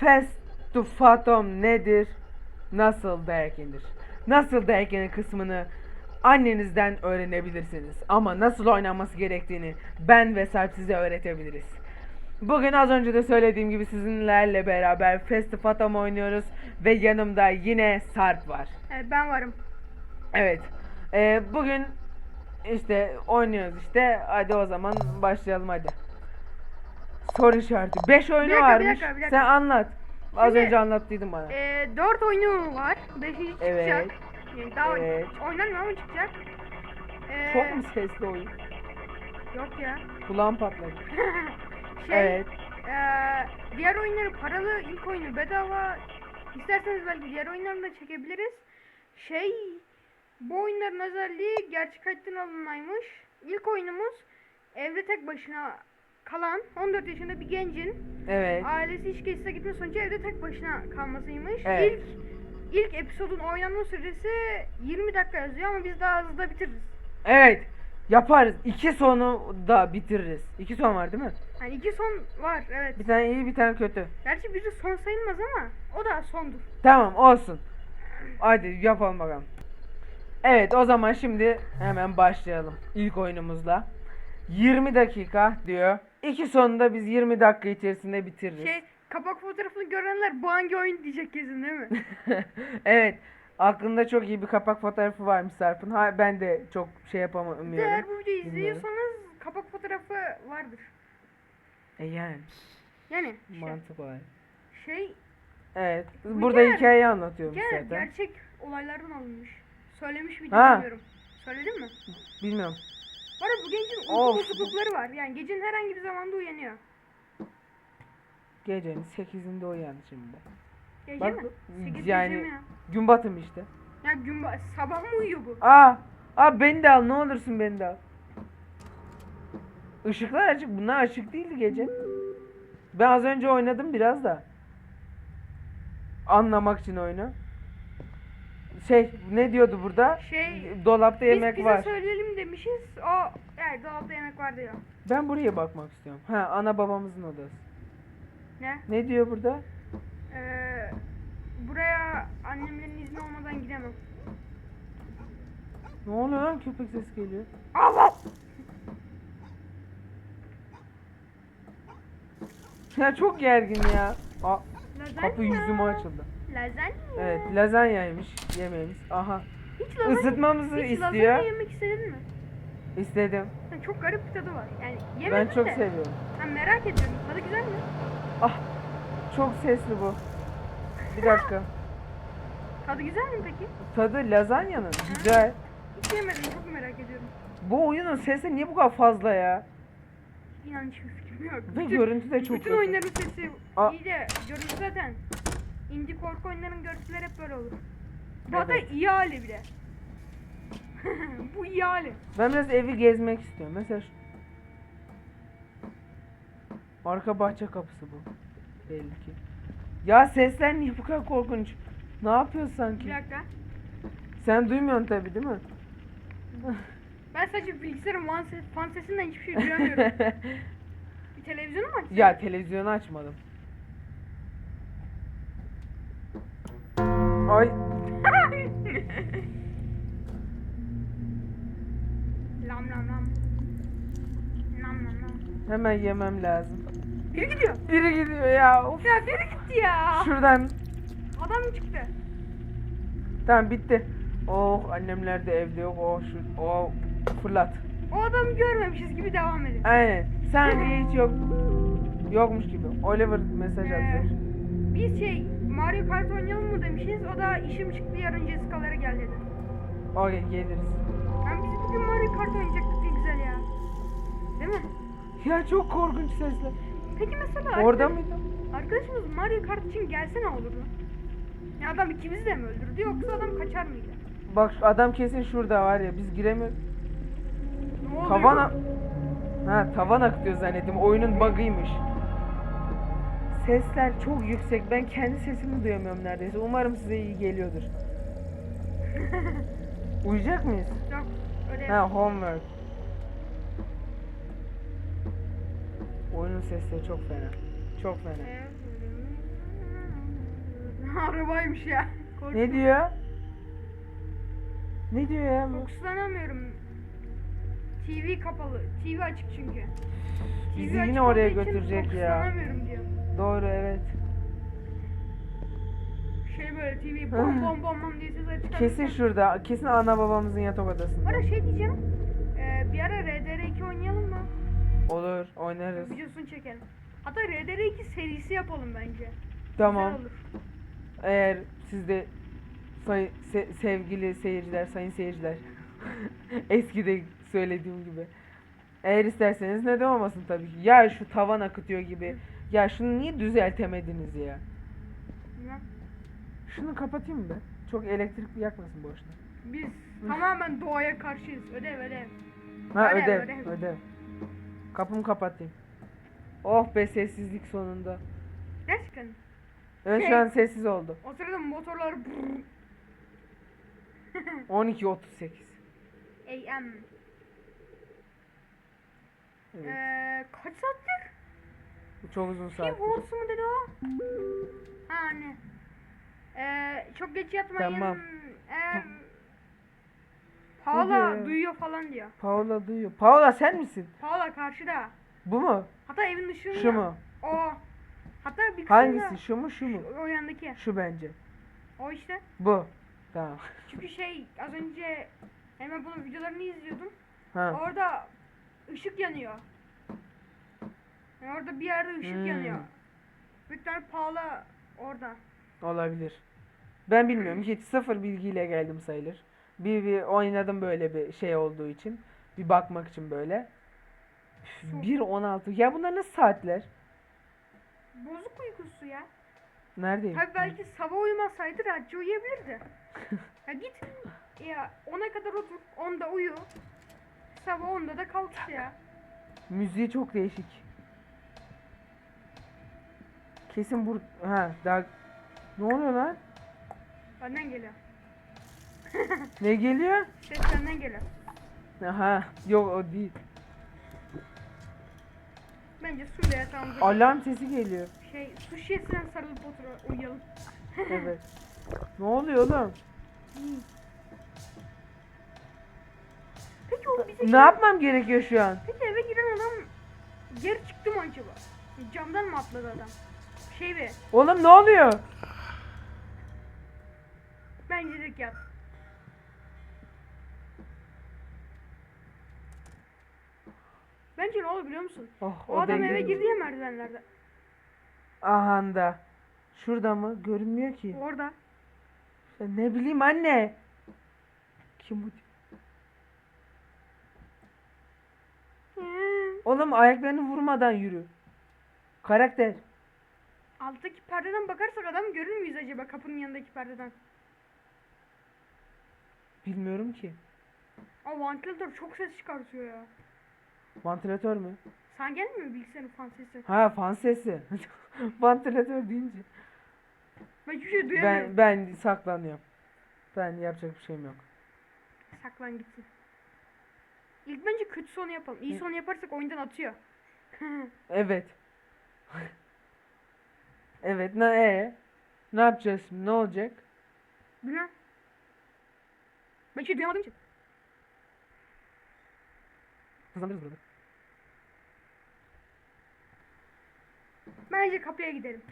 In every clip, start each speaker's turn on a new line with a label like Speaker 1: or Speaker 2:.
Speaker 1: Fast to Phantom nedir? Nasıl yenir? Nasıl yenir kısmını annenizden öğrenebilirsiniz. Ama nasıl oynanması gerektiğini ben ve Sarp size öğretebiliriz. Bugün az önce de söylediğim gibi sizinlerle beraber Phantom oynuyoruz ve yanımda yine Sarp var.
Speaker 2: Evet ben varım.
Speaker 1: Evet. Ee, bugün işte oynuyoruz işte. Hadi o zaman başlayalım hadi. Soru işareti. 5 oyunu
Speaker 2: dakika, bir
Speaker 1: varmış.
Speaker 2: dakika, bir dakika.
Speaker 1: Sen anlat. Az
Speaker 2: Şimdi-
Speaker 1: önce anlattıydın bana.
Speaker 2: Ee, 4 oyunu var. 5.
Speaker 1: Evet.
Speaker 2: çıkacak. Yani daha
Speaker 1: Evet.
Speaker 2: oynanmıyor ama çıkacak. Ee,
Speaker 1: Çok mu sesli oyun?
Speaker 2: Yok ya.
Speaker 1: Kulağım patladı.
Speaker 2: şey,
Speaker 1: Evet.
Speaker 2: ee, diğer oyunları paralı, ilk oyunu bedava. İsterseniz belki diğer oyunlarını da çekebiliriz. Şey, bu oyunların özelliği gerçek hayattan alınmaymış. İlk oyunumuz evde tek başına kalan 14 yaşında bir gencin
Speaker 1: Evet.
Speaker 2: ailesi iş gezisine gitme sonucu evde tek başına kalmasıymış.
Speaker 1: Evet.
Speaker 2: İlk ilk episodun oynanma süresi 20 dakika yazıyor ama biz daha hızlı bitiririz.
Speaker 1: Evet. Yaparız. İki sonu da bitiririz. İki son var değil mi?
Speaker 2: Yani iki son var evet.
Speaker 1: Bir tane iyi bir tane kötü.
Speaker 2: Gerçi biri son sayılmaz ama o da sondur.
Speaker 1: Tamam olsun. Hadi yapalım bakalım. Evet o zaman şimdi hemen başlayalım ilk oyunumuzla. 20 dakika diyor. İki sonunda biz 20 dakika içerisinde bitiririz.
Speaker 2: Şey kapak fotoğrafını görenler bu hangi oyun diyecek kesin değil mi?
Speaker 1: evet. Aklında çok iyi bir kapak fotoğrafı varmış Sarp'ın. Ha ben de çok şey
Speaker 2: Eğer
Speaker 1: yapamıyorum.
Speaker 2: bu videoyu
Speaker 1: Bilmiyorum.
Speaker 2: izliyorsanız kapak fotoğrafı vardır.
Speaker 1: E yani
Speaker 2: Yani şey,
Speaker 1: mantık olarak.
Speaker 2: şey
Speaker 1: Evet.
Speaker 2: Bu
Speaker 1: Burada
Speaker 2: genel-
Speaker 1: hikayeyi anlatıyormuş
Speaker 2: gene
Speaker 1: zaten.
Speaker 2: gerçek olaylardan alınmış. Söylemiş miydim bilmiyorum. Söyledin mi?
Speaker 1: Bilmiyorum.
Speaker 2: Arada bu gencin
Speaker 1: Of.
Speaker 2: uyku bozuklukları var. Yani gecenin herhangi bir zamanda uyanıyor.
Speaker 1: Gecenin 8'inde uyandı şimdi.
Speaker 2: Gece
Speaker 1: Bak,
Speaker 2: mi? Sekiz
Speaker 1: yani-
Speaker 2: gece mi ya?
Speaker 1: Gün batımı işte.
Speaker 2: Ya gün ba- sabah mı uyuyor bu?
Speaker 1: Aa, aa beni de al ne olursun beni de al. Işıklar açık. Bunlar açık değildi gece. Ben az önce oynadım biraz da. Anlamak için oyunu. Şey ne diyordu burada?
Speaker 2: Şey,
Speaker 1: Dolapta
Speaker 2: Biz
Speaker 1: yemek
Speaker 2: bize
Speaker 1: var.
Speaker 2: söyleyelim demişiz. O evet dolapta yemek var diyor.
Speaker 1: Ben buraya bakmak istiyorum. Ha ana babamızın odası.
Speaker 2: Ne?
Speaker 1: Ne diyor burada?
Speaker 2: Ee, buraya annemlerin izni olmadan gidemem.
Speaker 1: Ne oluyor lan köpek sesi geliyor.
Speaker 2: Allah!
Speaker 1: Ya çok gergin ya. Aa,
Speaker 2: Lazanya.
Speaker 1: kapı yüzüme açıldı.
Speaker 2: Lazanya.
Speaker 1: Evet lazanyaymış yemeğimiz. Aha.
Speaker 2: Hiç lazanya,
Speaker 1: Isıtmamızı
Speaker 2: hiç
Speaker 1: istiyor.
Speaker 2: lazanya yemek istedin mi?
Speaker 1: İstedim.
Speaker 2: Yani çok garip bir tadı var. Yani
Speaker 1: Ben
Speaker 2: yemedim
Speaker 1: çok
Speaker 2: de.
Speaker 1: seviyorum.
Speaker 2: Ben merak ediyorum. Tadı güzel mi?
Speaker 1: Ah çok sesli bu. Bir dakika.
Speaker 2: Tadı güzel mi peki?
Speaker 1: Tadı lazanyanın güzel.
Speaker 2: Hiç yemedim. Çok merak ediyorum.
Speaker 1: Bu oyunun sesi niye bu kadar fazla ya?
Speaker 2: İnan hiçbir fikrim yok.
Speaker 1: Ve görüntü de çok
Speaker 2: bütün
Speaker 1: kötü.
Speaker 2: oyunların sesi
Speaker 1: Aa.
Speaker 2: iyi de görüntü zaten. Indie korku oyunların görüntüleri hep böyle olur. Bu
Speaker 1: Evet.
Speaker 2: iyi hali bile. Bu iyi hali.
Speaker 1: Ben biraz evi gezmek istiyorum. Mesela şu... Arka bahçe kapısı bu. Belli ki. Ya sesler niye bu kadar korkunç? Ne yapıyorsun sanki?
Speaker 2: Bir dakika.
Speaker 1: Sen duymuyorsun tabi değil mi?
Speaker 2: Ben sadece bilgisayarın fan, ses, fan sesinden hiçbir şey duyamıyorum. bir televizyonu mu açsın?
Speaker 1: ya televizyonu açmadım. Ay
Speaker 2: lam lam lam. Lam lam lam.
Speaker 1: hemen yemem lazım.
Speaker 2: Biri gidiyor.
Speaker 1: Biri gidiyor ya. Of.
Speaker 2: Ya biri gitti ya.
Speaker 1: Şuradan.
Speaker 2: Adam çıktı?
Speaker 1: Tamam bitti. Oh annemler de evde yok. Oh şu oh fırlat.
Speaker 2: O adamı görmemişiz gibi devam edelim.
Speaker 1: Aynen. Sanki hiç yok. Yokmuş gibi. Oliver mesaj
Speaker 2: Ee,
Speaker 1: atıyor.
Speaker 2: Biz şey Mario Kart oynayalım mı demişiz. O da işim çıktı yarın Jessica'lara gel dedi.
Speaker 1: Okey geliriz.
Speaker 2: Yani biz bugün Mario Kart oynayacaktık ne güzel ya. Değil mi?
Speaker 1: Ya çok korkunç sesler.
Speaker 2: Peki mesela
Speaker 1: Orada
Speaker 2: arkadaş-
Speaker 1: mıydı?
Speaker 2: arkadaşımız Mario Kart için gelse ne olurdu? Ya adam ikimizi de mi öldürdü yoksa adam kaçar mıydı?
Speaker 1: Bak şu adam kesin şurada var ya biz giremiyoruz.
Speaker 2: Ne oluyor?
Speaker 1: Tavan a- Ha tavan akıtıyor zannettim. Oyunun bug'ıymış. Sesler çok yüksek. Ben kendi sesimi duyamıyorum neredeyse. Umarım size iyi geliyordur. Uyuyacak mıyız?
Speaker 2: Yok öyle
Speaker 1: Ha homework. Oyunun sesleri çok fena. Çok fena.
Speaker 2: Arabaymış ya. Korktum.
Speaker 1: Ne diyor? Ne diyor ya bu?
Speaker 2: Fokuslanamıyorum. TV kapalı. TV açık çünkü.
Speaker 1: Bizi
Speaker 2: TV
Speaker 1: yine
Speaker 2: açık
Speaker 1: oraya
Speaker 2: için
Speaker 1: götürecek ya.
Speaker 2: Fokuslanamıyorum diyor.
Speaker 1: Doğru evet.
Speaker 2: Şey böyle TV bom bom bom bom diye ses açık.
Speaker 1: Kesin şurada. Kesin ana babamızın yatak odasında.
Speaker 2: Ara şey diyeceğim. Ee, bir ara RDR2 oynayalım mı?
Speaker 1: Olur oynarız.
Speaker 2: Videosunu çekelim. Hatta RDR2 serisi yapalım bence.
Speaker 1: Tamam.
Speaker 2: Güzel olur.
Speaker 1: Eğer siz de say- se- sevgili seyirciler, sayın seyirciler eskide söylediğim gibi eğer isterseniz neden olmasın tabii ki. Ya şu tavan akıtıyor gibi. Ya şunu niye düzeltemediniz ya?
Speaker 2: Bilmem.
Speaker 1: Şunu kapatayım mı ben? Çok elektrik yakmasın boşuna.
Speaker 2: Biz tamamen doğaya karşıyız. Ödev ödev.
Speaker 1: Ha
Speaker 2: Ödev,
Speaker 1: ödev,
Speaker 2: ödev.
Speaker 1: ödev. Kapımı kapatayım. Oh be sessizlik sonunda.
Speaker 2: Gerçekten.
Speaker 1: Evet
Speaker 2: Şey-
Speaker 1: şu an sessiz oldu.
Speaker 2: O sırada motorlar brrr,
Speaker 1: 12.38.
Speaker 2: AM.
Speaker 1: Evet.
Speaker 2: Ee, kaç saattir?
Speaker 1: Bu çok uzun
Speaker 2: Kim
Speaker 1: saat.
Speaker 2: horsu mu dedi o? Ha anne. Ee, çok geç yatmayın.
Speaker 1: Tamam.
Speaker 2: Ee,
Speaker 1: Ne
Speaker 2: Paula
Speaker 1: diyor ya?
Speaker 2: duyuyor falan diyor.
Speaker 1: Paola duyuyor. Paola sen misin?
Speaker 2: Paula karşıda.
Speaker 1: Bu mu?
Speaker 2: Hatta evin dışında.
Speaker 1: Şu mu?
Speaker 2: O. Hatta bir kısmında.
Speaker 1: Hangisi? Şu mu şu mu?
Speaker 2: O yandaki.
Speaker 1: Şu bence.
Speaker 2: O işte.
Speaker 1: Bu. Tamam.
Speaker 2: Çünkü şey az önce hemen bunun videolarını izliyordum.
Speaker 1: Ha.
Speaker 2: Orada ışık yanıyor. Yani orada bir yerde ışık
Speaker 1: Hmm.
Speaker 2: yanıyor. Büyük ihtimalle Paula orada.
Speaker 1: Olabilir. Ben bilmiyorum. Hiç sıfır bilgiyle geldim sayılır. Bir, bir oynadım böyle bir şey olduğu için. Bir bakmak için böyle.
Speaker 2: Çok-
Speaker 1: 1.16. Ya bunlar nasıl saatler?
Speaker 2: Bozuk uykusu ya.
Speaker 1: Neredeyim?
Speaker 2: Tabii belki sabah uyumasaydı rahatça uyuyabilirdi. ya git ya 10'a kadar otur, 10'da uyu. Sabah 10'da da kalk işte ya.
Speaker 1: Müziği çok değişik. Kesin bur... Ha daha... Ne oluyor lan?
Speaker 2: Benden geliyor.
Speaker 1: Ne geliyor?
Speaker 2: Ses senden geliyor.
Speaker 1: Aha. Yok o değil.
Speaker 2: Bence suyla yatağımıza
Speaker 1: Alarm sesi geliyor.
Speaker 2: şey su şişesine sarılıp otur uyuyalım.
Speaker 1: Evet. ne oluyor oğlum?
Speaker 2: Peki o bize
Speaker 1: Ne yapmam gerekiyor şu an?
Speaker 2: Peki eve giren adam geri çıktı mı acaba? Camdan mı atladı adam? Şey be,
Speaker 1: Oğlum ne oluyor?
Speaker 2: bence direkt yat. Bence ne olur biliyor musun?
Speaker 1: Oh,
Speaker 2: O adam
Speaker 1: dengeli
Speaker 2: eve
Speaker 1: mi?
Speaker 2: girdi ya merdivenlerde.
Speaker 1: Ahanda. Şurada mı? Görünmüyor ki.
Speaker 2: Orada.
Speaker 1: Ya ne bileyim anne. Kim bu? Oğlum ayaklarını vurmadan yürü. Karakter.
Speaker 2: Alttaki perdeden bakarsak adam görür müyüz acaba kapının yanındaki perdeden?
Speaker 1: Bilmiyorum ki.
Speaker 2: O vantilatör çok ses çıkartıyor ya.
Speaker 1: Vantilatör mü?
Speaker 2: Sen gelmiyor mu bilgisayarın fan sesi?
Speaker 1: Ha fan sesi. Vantilatör deyince.
Speaker 2: Ben hiçbir şey duyamıyorum.
Speaker 1: Ben ben saklanıyorum. Ben yapacak bir şeyim yok.
Speaker 2: Saklan gitsin. İlk bence kötü sonu yapalım. İyi sonu yaparsak oyundan atıyor.
Speaker 1: Evet. Evet ne e? Ne yapacağız? Ne olacak?
Speaker 2: Bilmem. Ben hiç şey duyamadım ki.
Speaker 1: Hızlandırırız burada.
Speaker 2: Bence kapıya gidelim.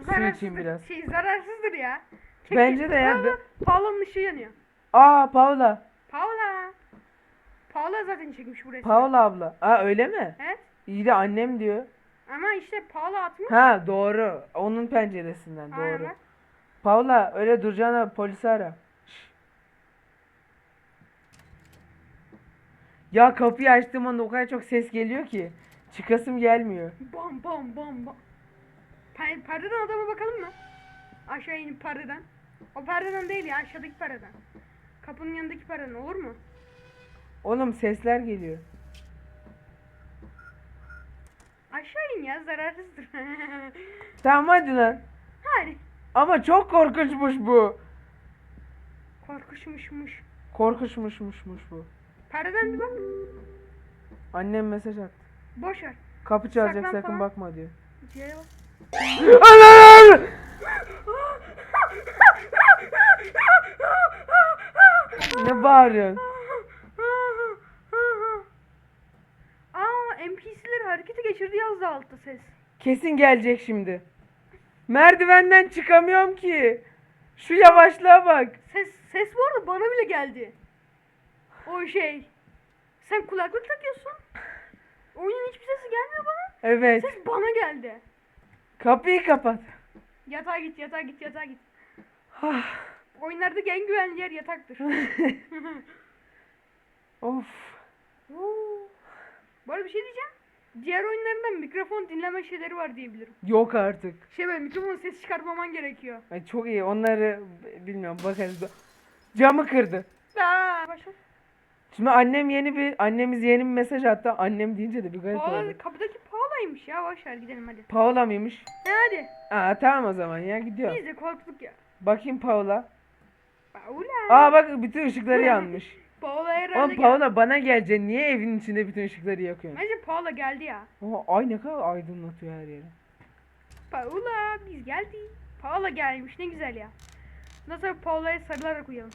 Speaker 2: Zararsızdır.
Speaker 1: biraz.
Speaker 2: Şey zararsızdır ya. Çek-
Speaker 1: Bence de ya.
Speaker 2: Aa, bak, Paula'nın ışığı yanıyor.
Speaker 1: Aa Paula.
Speaker 2: Paula. Paula zaten çekmiş buraya.
Speaker 1: Paula abla. Aa öyle mi?
Speaker 2: Evet.
Speaker 1: İyi de annem diyor.
Speaker 2: Ama işte Paula atmış.
Speaker 1: Ha doğru. Onun penceresinden
Speaker 2: Aynen
Speaker 1: doğru. Paula öyle duracağına polisi ara. Ya kapıyı açtığım anda o kadar çok ses geliyor ki. Çıkasım gelmiyor.
Speaker 2: Bam bam bam bam. Per perdeden adama bakalım mı? Aşağı inip perdeden. O perdeden değil ya aşağıdaki perdeden. Kapının yanındaki perdeden olur mu?
Speaker 1: Oğlum sesler geliyor.
Speaker 2: Aşağı in ya zararsızdır.
Speaker 1: Tamam hadi lan.
Speaker 2: Hadi.
Speaker 1: Ama çok korkunçmuş bu.
Speaker 2: Korkuşmuşmuş.
Speaker 1: Korkunçmuşmuşmuş bu.
Speaker 2: Paradan bir bak.
Speaker 1: Annem mesaj attı.
Speaker 2: Boş ver.
Speaker 1: Kapı çalacak
Speaker 2: Saklan
Speaker 1: sakın bakma diyor.
Speaker 2: İçeri bak. Anam!
Speaker 1: ne bağırıyorsun?
Speaker 2: Altta ses.
Speaker 1: Kesin gelecek şimdi. Merdivenden çıkamıyorum ki. Şu yavaşlığa bak.
Speaker 2: Ses ses bu arada bana bile geldi. O şey. Sen kulaklık takıyorsun. Oyunun hiçbir sesi gelmiyor bana.
Speaker 1: Evet.
Speaker 2: Ses bana geldi.
Speaker 1: Kapıyı kapat.
Speaker 2: Yatağa git, yatağa git, yatağa git.
Speaker 1: Ah.
Speaker 2: Oyunlardaki en güvenli yer yataktır.
Speaker 1: of.
Speaker 2: Bu arada bir şey diyeceğim. Diğer oyunlarında mikrofon dinleme şeyleri var diyebilirim.
Speaker 1: Yok artık.
Speaker 2: Şey böyle mikrofon ses çıkartmaman gerekiyor.
Speaker 1: Ay çok iyi. Onları bilmiyorum bakarız. Camı kırdı.
Speaker 2: Aa, başla.
Speaker 1: Şimdi annem yeni bir annemiz yeni bir mesaj attı. Annem deyince de bir garip
Speaker 2: Paola,
Speaker 1: oldu.
Speaker 2: kapıdaki Paola'ymış ya. Boş ver gidelim hadi.
Speaker 1: Paola mıymış?
Speaker 2: Ne hadi.
Speaker 1: Aa tamam o zaman ya gidiyor.
Speaker 2: Biz de korktuk ya.
Speaker 1: Bakayım Paola.
Speaker 2: Paola.
Speaker 1: Aa bak bütün ışıkları yanmış.
Speaker 2: Paola herhalde
Speaker 1: Oğlum
Speaker 2: geldi.
Speaker 1: Paola bana geleceksin. Niye evin içinde bütün ışıkları yakıyorsun?
Speaker 2: Bence Paola geldi ya.
Speaker 1: Oha, ay ne kadar aydınlatıyor her yeri.
Speaker 2: Paola biz geldik. Paola gelmiş ne güzel ya. Nasıl Paola'ya sarılarak uyuyalım.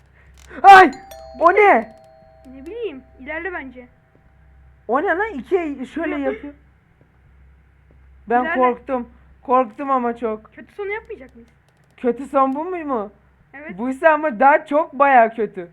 Speaker 1: Ay! O ne?
Speaker 2: ne bileyim ilerle bence.
Speaker 1: O ne lan? İki şöyle yapıyor. Ben
Speaker 2: İlerle.
Speaker 1: korktum. Korktum ama çok.
Speaker 2: Kötü sonu yapmayacak mıyız?
Speaker 1: Kötü son bu mu?
Speaker 2: Evet.
Speaker 1: Buysa ama daha çok baya kötü.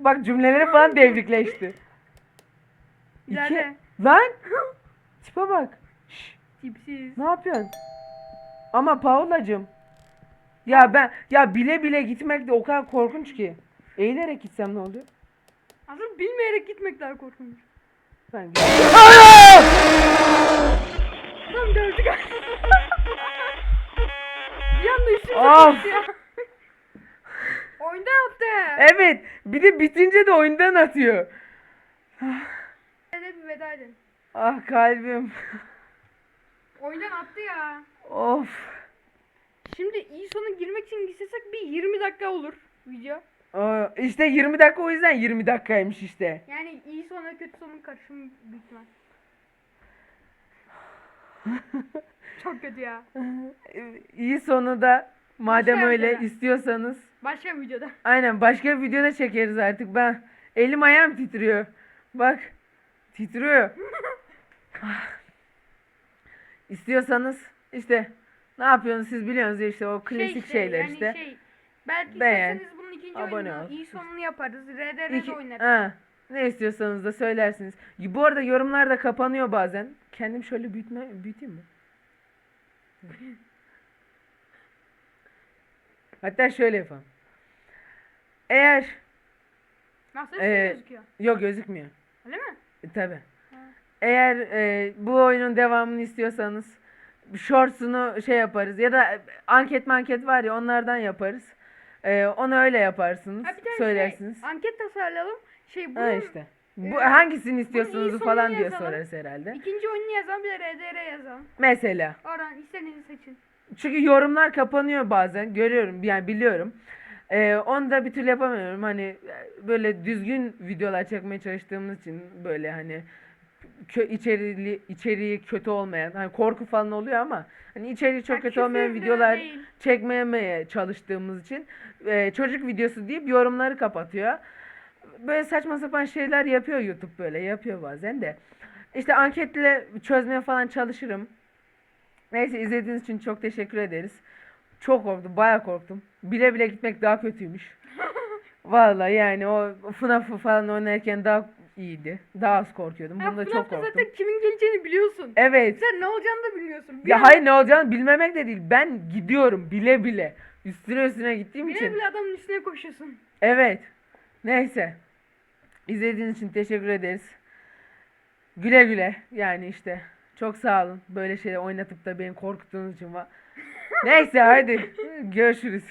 Speaker 1: Bak cümleleri falan devrikleşti.
Speaker 2: İlerle.
Speaker 1: Lan! Tipe bak. Şş,
Speaker 2: Tipsiz.
Speaker 1: ne yapıyorsun? Ama Paulacığım. Ya ben ya bile bile gitmek de o kadar korkunç ki. Eğilerek gitsem ne oluyor?
Speaker 2: Aslında bilmeyerek gitmek daha korkunç.
Speaker 1: Ben
Speaker 2: Tam dövdük. bir anda üstümüze
Speaker 1: Of.
Speaker 2: düştü ya. Oyunda yaptı.
Speaker 1: Evet, bir de bitince de oyundan atıyor.
Speaker 2: Hadi bir veda edin.
Speaker 1: Ah kalbim.
Speaker 2: Oyundan attı ya.
Speaker 1: Of.
Speaker 2: Şimdi iyi sona girmek için gitsek bir 20 dakika olur video.
Speaker 1: Aa, işte 20 dakika o yüzden 20 dakikaymış işte.
Speaker 2: Yani iyi sona kötü sonun karışımı büyük ihtimal. Çok kötü ya.
Speaker 1: İyi sonu da madem
Speaker 2: Başka
Speaker 1: öyle
Speaker 2: videoda.
Speaker 1: istiyorsanız
Speaker 2: Başka videoda.
Speaker 1: aynen başka bir videoda çekeriz artık. Ben elim ayağım titriyor. Bak titriyor. İstiyorsanız işte ne yapıyorsunuz siz biliyorsunuz ya işte o klasik
Speaker 2: Şey
Speaker 1: şeyler
Speaker 2: yani
Speaker 1: işte.
Speaker 2: Şey, belki
Speaker 1: Beğen,
Speaker 2: isterseniz bunun ikinci
Speaker 1: abone
Speaker 2: oyununu
Speaker 1: ol.
Speaker 2: iyi sonunu yaparız.
Speaker 1: İki-
Speaker 2: oynarız.
Speaker 1: ha, ne istiyorsanız da söylersiniz. Bu arada yorumlar da kapanıyor bazen. Kendim şöyle büyütme, büyüteyim mi? Hatta şöyle yapalım. Eğer
Speaker 2: Nasıl
Speaker 1: Ee,
Speaker 2: gözüküyor?
Speaker 1: yok gözükmüyor.
Speaker 2: Öyle mi?
Speaker 1: E, Tabi. Eğer e, bu oyunun devamını istiyorsanız shorts'unu şey yaparız ya da anket manket var ya onlardan yaparız. E, onu öyle yaparsınız.
Speaker 2: Ha bir tane
Speaker 1: söylersiniz.
Speaker 2: şey anket tasarlayalım. Şey bunun
Speaker 1: Ha işte. Bu
Speaker 2: e,
Speaker 1: hangisini
Speaker 2: iyi
Speaker 1: istiyorsunuz
Speaker 2: sonunu
Speaker 1: falan diye
Speaker 2: yazalım.
Speaker 1: sorarız herhalde.
Speaker 2: ikinci oyununu yazalım bir de RDR yazalım.
Speaker 1: Mesela.
Speaker 2: Oradan istediğinizi seçin.
Speaker 1: Çünkü yorumlar kapanıyor bazen. Görüyorum yani biliyorum. Ee, onu da bir türlü yapamıyorum. Hani e, böyle düzgün videolar çekmeye çalıştığımız için böyle hani kö içerili, içeriği kötü olmayan hani korku falan oluyor ama hani içeriği çok
Speaker 2: Ha,
Speaker 1: kötü olmayan videolar
Speaker 2: değil.
Speaker 1: çekmemeye çalıştığımız için e, çocuk videosu deyip yorumları kapatıyor. Böyle saçma sapan şeyler yapıyor YouTube böyle yapıyor bazen de. İşte anketle çözmeye falan çalışırım. Neyse izlediğiniz için çok teşekkür ederiz. Çok korktum, bayağı korktum. Bile bile gitmek daha kötüymüş. Vallahi yani o FNAF falan oynarken daha iyiydi. Daha az korkuyordum. Bunda çok korktum.
Speaker 2: zaten kimin geleceğini biliyorsun.
Speaker 1: Evet.
Speaker 2: Sen ne olacağını da bilmiyorsun. Bir
Speaker 1: Ya
Speaker 2: an-
Speaker 1: hayır ne olacağını bilmemek de değil. Ben gidiyorum bile bile. Üstüne üstüne gittiğim
Speaker 2: Bile
Speaker 1: için.
Speaker 2: bile adamın üstüne koşuyorsun.
Speaker 1: Evet. Neyse. İzlediğiniz için teşekkür ederiz. Güle güle. Yani işte. Çok sağ olun. Böyle şeyler oynatıp da beni korkuttuğunuz için. va- Neyse hadi. Görüşürüz.